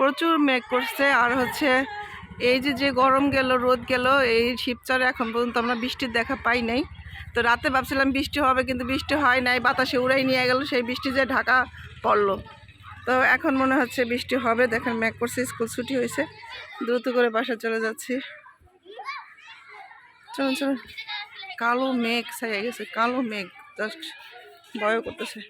প্রচুর মেঘ করছে আর হচ্ছে এই যে যে গরম গেল, রোদ গেল, এই শিবচরে এখন পর্যন্ত আমরা বৃষ্টির দেখা পাই নাই। তো রাতে ভাবছিলাম বৃষ্টি হবে কিন্তু বৃষ্টি হয় নাই, বাতাসে উড়াই নিয়ে গেল, সেই বৃষ্টি যে ঢাকা পড়ল। তো এখন মনে হচ্ছে বৃষ্টি হবে, দেখেন মেঘ করছে, স্কুল ছুটি হয়েছে। দ্রুত করে বাসা চলে যাচ্ছি। চলুন চলুন। কালো মেঘ ছাইয়া গেছে, কালো মেঘ, জাস্ট ভয় করতেছে।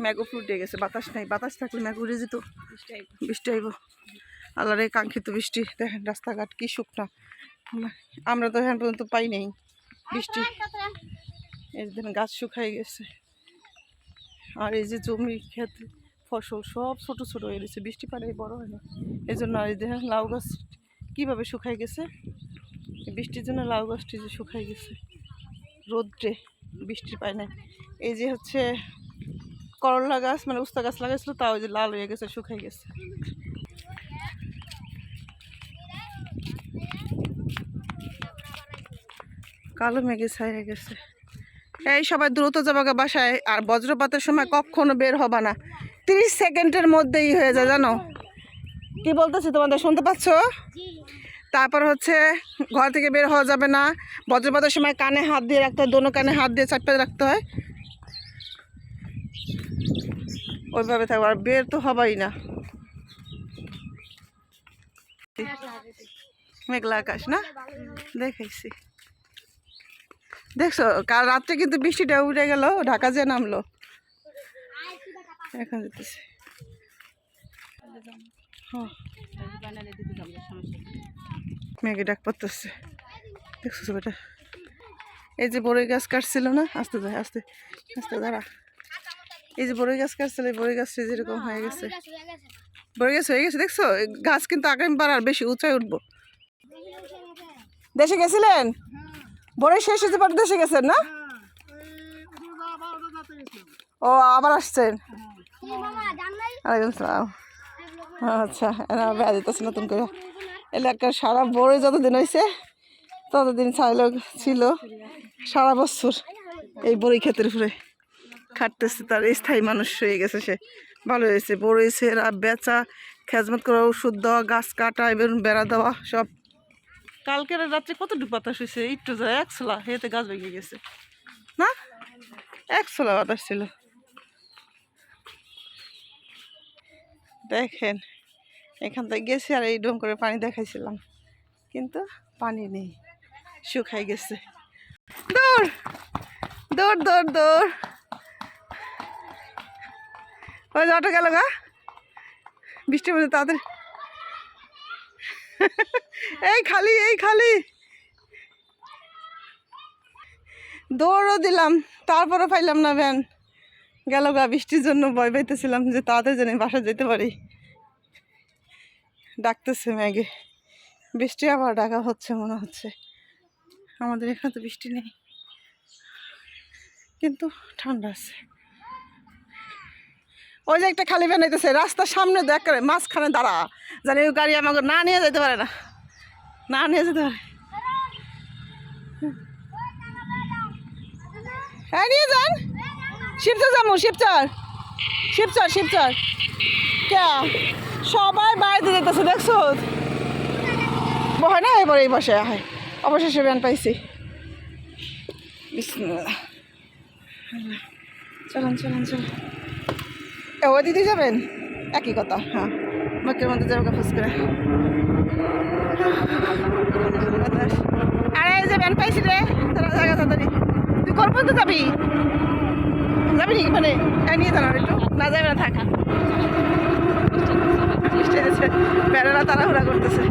ম্যাগ উঠে গেছে। বাতাস নাই বাতাস থাকলে ম্যাগো উড়ে যেত। বৃষ্টি আইব। আল্লাহর এই কাঙ্ক্ষিত বৃষ্টি দেখেন রাস্তাঘাট কি শুকনা। আমরা- তো এখন পর্যন্ত পাই নাই বৃষ্টি। এই যে গাছ শুকাই গেছে। আর এই যে জমি ক্ষেত ফসল সব ছোট ছোট হয়ে গেছে। বৃষ্টি পারে বড় হয় না। এই জন্য আর এই দেখেন লাউ গাছ কীভাবে শুকাই গেছে? বৃষ্টির জন্য লাউ গাছটি যে শুকাই গেছে। রোদ্রে বৃষ্টি পায় না এই যে হচ্ছে করলা গাছ মানে উস্তা গাছ লাগাইছিল তাও যে লাল হয়ে গেছে, শুকাই গেছে। কালো মেঘে ছায়া গেছে। এই সবাই দ্রুত যাবাকে বাসায়, আর বজ্রপাতের সময় কখনো বের হবা না। তিরিশ সেকেন্ডের মধ্যেই হয়ে যায়, জানো? কি বলতেছি তোমাদের, শুনতে পাচ্ছ? তারপর হচ্ছে, ঘর থেকে বের হওয়া যাবে না। বজ্রপাতের সময় কানে হাত দিয়ে রাখতে হয়, দোনো কানে হাত দিয়ে চাপতে রাখতে হয়। ওইভাবে থাকব, আর বের তো হবাই না। মেঘলা আকাশ, না? দেখাইছি। দেখছ, কাল রাত্রে কিন্তু বৃষ্টিটা উঠে গেল, ঢাকা যে নামলো। এখন যেতেছে। হ্যাঁ। মেঘে ডাক পড়তেছে। দেখছ ছবিটা? এই যে বড়ই গাছ কাটছিল না? আস্তে যায় আস্তে আস্তে দাঁড়া। এই যে বড়ই গাছ কাটছিল এই বড়ই গাছটা যেরকম হয়ে গেছে। বড়ই গাছ হয়ে গেছে দেখছ? গাছ কিন্তু আগামীবার আর বেশি উঁচায় উঠবো। দেশে গেছিলেন? বড়ই শেষ হতে পারে দেশে গেছেন না? ও আবার আসছেন? সালাম। আচ্ছা বেড়া দিতেছে নতুন করে। এলাকার সারা বড় যতদিন হয়েছে ততদিন ছাইল ছিল সারা বছর এই বড়ি ক্ষেতের উপরে। খাটতেছে তার স্থায়ী মানুষ হয়ে গেছে সে। ভালো হয়েছে বড় হয়েছে বেচা খেজমত করা ওষুধ দেওয়া গাছ কাটা এবার বেড়া দেওয়া সব। কালকের রাত্রে কত বাতাস হয়েছে একটু যায় এক ছোলা হেতে গাছ ভেঙে গেছে। না? এক ছোলা বাতাস ছিল। দেখেন এখান থেকে গেছি আর এই ডোম করে পানি দেখাইছিলাম। কিন্তু পানি নেই শুকাই গেছে। দৌড় দৌড় দৌড় দৌড়। ওই যে অটো গেল গা। বৃষ্টির মধ্যে তাদের এই খালি এই খালি। দৌড়ও দিলাম, তারপরও পাইলাম না ভ্যান। গেল গা, বৃষ্টির জন্য ভয় পাইতেছিলাম যে তাদের জন্য বাসা যেতে পারি। ডাকতেছে ম্যাগে। বৃষ্টি আবার ডাকা হচ্ছে, মনে হচ্ছে। আমাদের এখানে তো বৃষ্টি নেই। কিন্তু ঠান্ডা আছে। ওই যে একটা খালি ভ্যান হইতেছে রাস্তার সামনে দেখ করে, মাঝখানে দাঁড়া। জানি ওই গাড়ি আমাকে না নিয়ে যেতে পারে না। না নিয়ে যেতে পারে। হ্যাঁ নিয়ে যান। শিবচর যাব, শিবচর। শিবচর শিবচর। কে? সবাই বাড়িতে যেতেছে দেখছ? হয় না, এবার এই বসে হয় অবশেষে ব্যান পাইছি। বিসমিল্লাহ। চলুন চলুন চলুন। ও দিদি যাবেন? একই কথা হ্যাঁ। মকের মধ্যে যাব ফুস করে। আরে যে ব্যান পাইছি রে, তারা জায়গা তাড়াতাড়ি তুই কোন পর্যন্ত যাবি? যাবি নাকি মানে নিয়ে জানার একটু। না যাবে না, থাকা। বেড়ারা তাড়াহুড়া করতেছে।